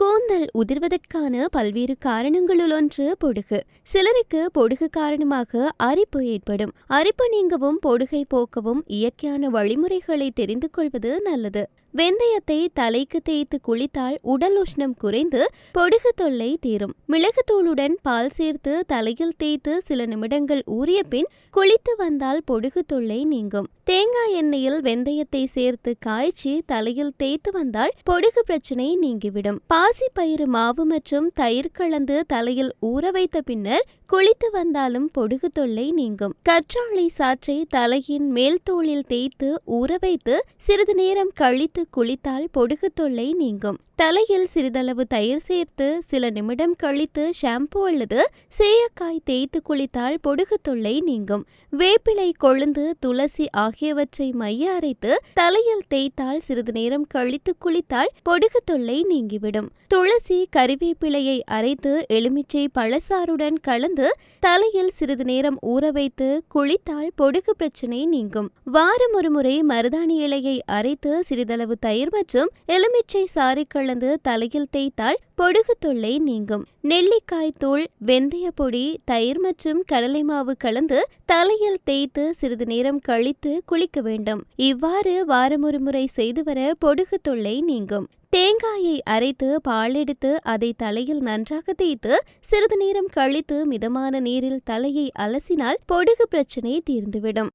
கூந்தல் உதிர்வதற்கான பல்வேறு காரணங்களுள் ஒன்று பொடுகு. சிலருக்கு பொடுகு காரணமாக அரிப்பு ஏற்படும். அரிப்பு நீங்கவும் பொடுகை போக்கவும் இயற்கையான வழிமுறைகளை தெரிந்து கொள்வது நல்லது. வெந்தயத்தை தலைக்கு தேய்த்து குளித்தால் உடல் உஷ்ணம் குறைந்து பொடுகு தொல்லை தீரும். மிளகுத்தூளுடன் பால் சேர்த்து தலையில் தேய்த்து சில நிமிடங்கள் ஊறிய பின் குளித்து வந்தால் பொடுகு தொல்லை நீங்கும். தேங்காய் எண்ணெயில் வெந்தயத்தை சேர்த்து காய்ச்சி தலையில் தேய்த்து வந்தால் பொடுகு பிரச்சனை நீங்கிவிடும். பாசிப்பயிறு மாவு மற்றும் தயிர் கலந்து தலையில் ஊற வைத்த பின்னர் குளித்து வந்தாலும் பொடுகு தொல்லை நீங்கும். கற்றாழை சாற்றை தலையின் மேல் தோளில் தேய்த்து ஊற வைத்து சிறிது நேரம் கழித்து குளித்தால் பொடுகு தொல்லை நீங்கும். தலையில் சிறிதளவு தயிர் சேர்த்து சில நிமிடம் கழித்து ஷாம்பு அல்லது சேயக்காய் தேய்த்து குளித்தால் பொடுகு தொல்லை நீங்கும். வேப்பிலை கொழுந்து துளசி ஆகியவற்றை மைய அரைத்து தலையில் தேய்த்தால் சிறிது நேரம் கழித்து குளித்தால் பொடுகு தொல்லை நீங்கிவிடும். துளசி கறிவேப்பிலையை அரைத்து எலுமிச்சை பழசாறுடன் கலந்து தலையில் சிறிது நேரம் ஊற வைத்து குளித்தால் பொடுகு பிரச்சனை நீங்கும். வாரம் ஒரு முறை மருதாணி இலையை அரைத்து சிறிதளவு தயிர் மற்றும் எலுமிச்சை சாறு கலந்து தலையில் தேய்த்தால் பொடுகு தொல்லை நீங்கும். நெல்லிக்காய் தூள் வெந்தய பொடி தயிர் மற்றும் கடலை மாவு கலந்து தலையில் தேய்த்து சிறிது நேரம் கழித்து குளிக்க வேண்டும். இவ்வாறு வாரமொரு முறை செய்து வர பொடுகு தொல்லை நீங்கும். தேங்காயை அரைத்து பால் எடுத்து அதை தலையில் நன்றாக தேய்த்து சிறிது நேரம் கழித்து மிதமான நீரில் தலையை அலசினால் பொடுகு பிரச்சனை தீர்ந்துவிடும்.